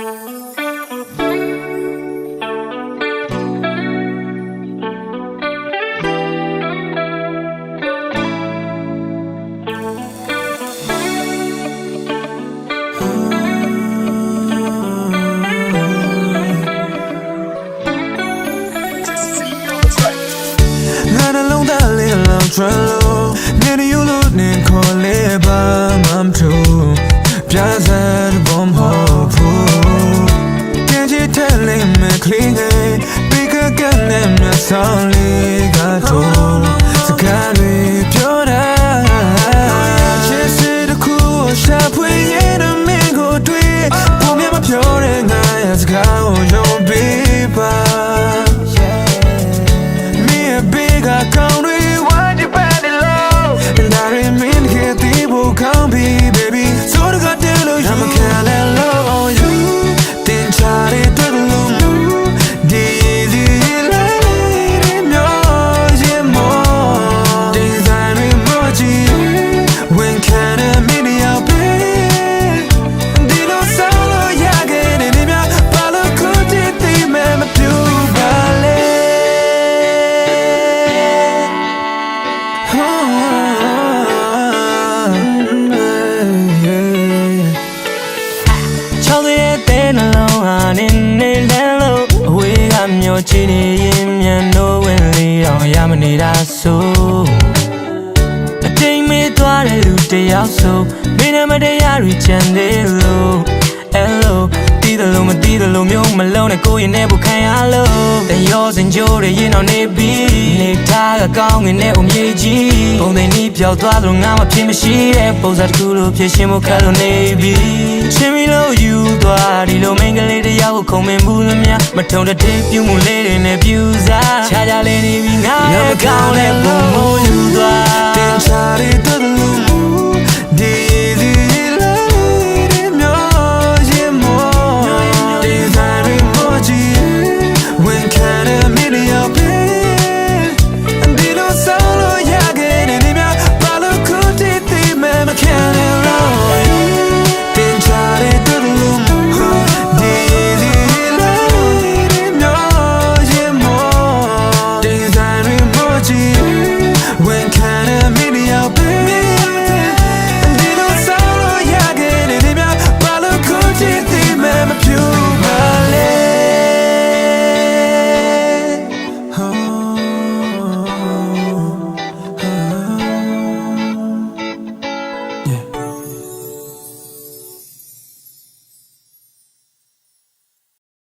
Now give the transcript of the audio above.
ငါနှလုံးသားလေးလောင်ကျွမ်းလို့နေနေယူလို့ င်ချစ်တဲ့လေးမကလေးငယ်ပြီးကကနဲ့မဆောင်လေးကတော့ ချောင်းရဲ့တဲ့နှလုံးဟာနင်းနေလဲလို့အဝေးကမျိုးချီနေရင်မြန်လို့ဝင်လေတော့ရမနေတာဆိုအတိမ်မေးသွားတဲ့လူတယောက်ဆိုမင်းနဲ့မတရားတွေချန်သေးလို့အဲ့လို တီးတယ်လို့မတီးတယ်လို့မျိုးမလုံးနဲ့ကိုယ့်ရင်နဲ့ဘူးခံရလို့တရောစင်ကြိုးတွေရင်အောင်နေပြီးနေထားကကောင်းငင်နဲ့အမြေကြီးပုံသိနီးပြောက်သွားလို့ငါမဖြစ်မရှိတဲ့ပုံစံတစ်ခုလိုဖြစ်ရှင်ဖို့ခက်လို့နေပြီချင်းမီလို့ယူသွားဒီလိုမင်းကလေးတယောက်ကိုခုံမင်ဘူးလို့များမထုံတဲ့တိတ်ပြူမှုလေးတွေနဲ့ပြူစားခြားခြားလေးနေပြီငါရဲ့ကောင်းတဲ့ပုံမို့